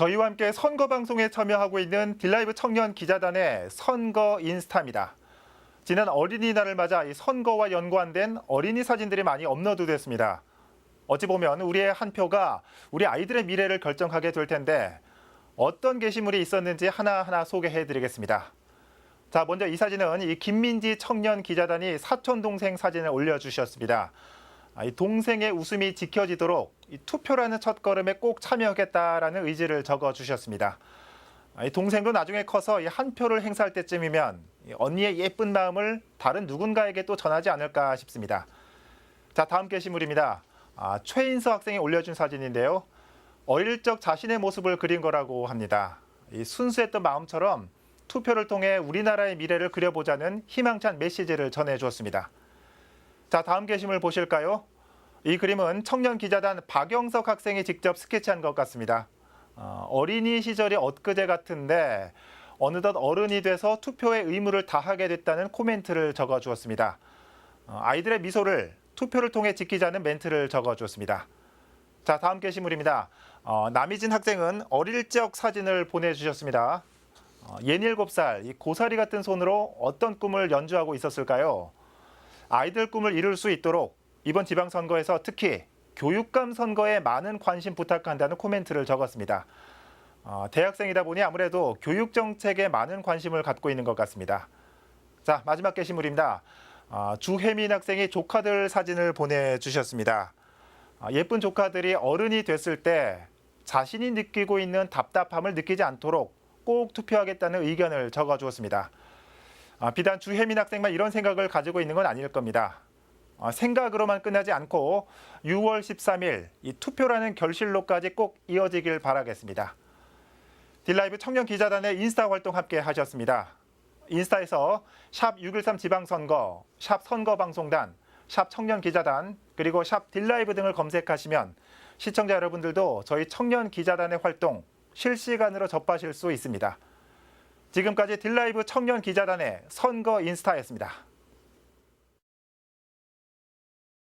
저희와 함께 선거 방송에 참여하고 있는 딜라이브 청년 기자단의 선거 인스타입니다. 지난 어린이날을 맞아 이 선거와 연관된 어린이 사진들이 많이 업로드됐습니다. 어찌 보면 우리의 한 표가 우리 아이들의 미래를 결정하게 될 텐데 어떤 게시물이 있었는지 하나하나 소개해 드리겠습니다. 자, 먼저 이 사진은 이 김민지 청년 기자단이 사촌 동생 사진을 올려 주셨습니다. 아, 이 동생의 웃음이 지켜지도록 이 투표라는 첫걸음에 꼭 참여하겠다라는 의지를 적어 주셨습니다. 아, 이 동생도 나중에 커서 이 한 표를 행사할 때쯤이면 이 언니의 예쁜 마음을 다른 누군가에게 또 전하지 않을까 싶습니다. 자, 다음 게시물입니다. 아, 최인서 학생이 올려준 사진인데요. 어릴 적 자신의 모습을 그린 거라고 합니다. 이 순수했던 마음처럼 투표를 통해 우리나라의 미래를 그려보자는 희망찬 메시지를 전해 주었습니다. 자, 다음 게시물 보실까요? 이 그림은 청년 기자단 박영석 학생이 직접 스케치한 것 같습니다. 어, 어린이 시절이 엊그제 같은데 어느덧 어른이 돼서 투표의 의무를 다하게 됐다는 코멘트를 적어주었습니다. 어, 아이들의 미소를 투표를 통해 지키자는 멘트를 적어주었습니다. 자, 다음 게시물입니다. 어, 남희진 학생은 어릴 적 사진을 보내주셨습니다. 어, 67살, 이 고사리 같은 손으로 어떤 꿈을 연주하고 있었을까요? 아이들 꿈을 이룰 수 있도록 이번 지방선거에서 특히 교육감 선거에 많은 관심 부탁한다는 코멘트를 적었습니다. 어, 대학생이다 보니 아무래도 교육 정책에 많은 관심을 갖고 있는 것 같습니다. 자 마지막 게시물입니다. 어, 주혜민 학생이 조카들 사진을 보내주셨습니다. 어, 예쁜 조카들이 어른이 됐을 때 자신이 느끼고 있는 답답함을 느끼지 않도록 꼭 투표하겠다는 의견을 적어주었습니다. 아, 비단 주혜민 학생만 이런 생각을 가지고 있는 건 아닐 겁니다. 아, 생각으로만 끝나지 않고 6월 13일 이 투표라는 결실로까지 꼭 이어지길 바라겠습니다. 딜라이브 청년 기자단의 인스타 활동 함께 하셨습니다. 인스타에서 샵 613 지방선거, 샵 선거방송단, 샵 청년 기자단, 그리고 샵 딜라이브 등을 검색하시면 시청자 여러분들도 저희 청년 기자단의 활동 실시간으로 접하실 수 있습니다. 지금까지 딜라이브 청년 기자단의 선거 인스타였습니다.